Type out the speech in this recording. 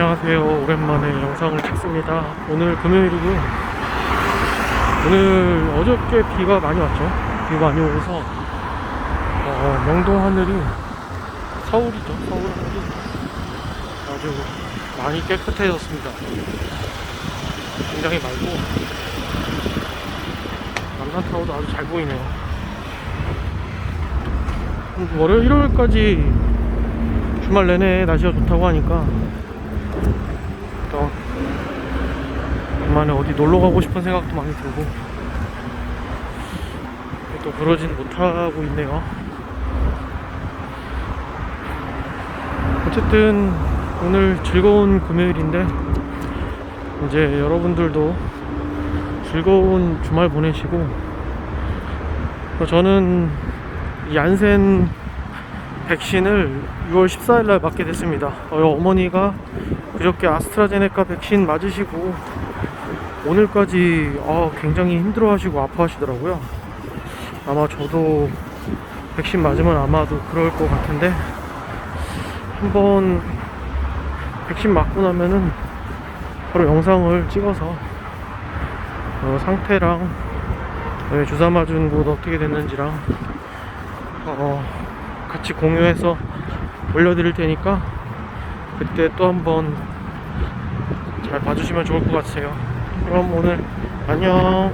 안녕하세요. 오랜만에 영상을 찍습니다. 오늘 금요일이고요. 오늘 어저께 비가 많이 왔죠. 비 많이 오고서 어, 명동 하늘이 서울이죠. 서울 하늘이 아주 많이 깨끗해졌습니다. 굉장히 맑고 남산타워도 아주 잘 보이네요. 월요일, 일요일까지 주말 내내 날씨가 좋다고 하니까 또 간만에 어디 놀러 가고 싶은 생각도 많이 들고 또 그러진 못하고 있네요. 어쨌든 오늘 즐거운 금요일인데 이제 여러분들도 즐거운 주말 보내시고 어, 저는 얀센 백신을 6월 14일 날 맞게 됐습니다. 어, 어머니가 그저께 아스트라제네카 백신 맞으시고 오늘까지 어, 굉장히 힘들어하시고 아파하시더라고요. 아마 저도 백신 맞으면 아마도 그럴 것 같은데 한번 백신 맞고 나면은 바로 영상을 찍어서 어, 상태랑 왜 주사 맞은 곳 어떻게 됐는지랑 어, 같이 공유해서 올려드릴 테니까 그때 또 한번 잘 봐주시면 좋을 것 같아요. 그럼 오늘 안녕.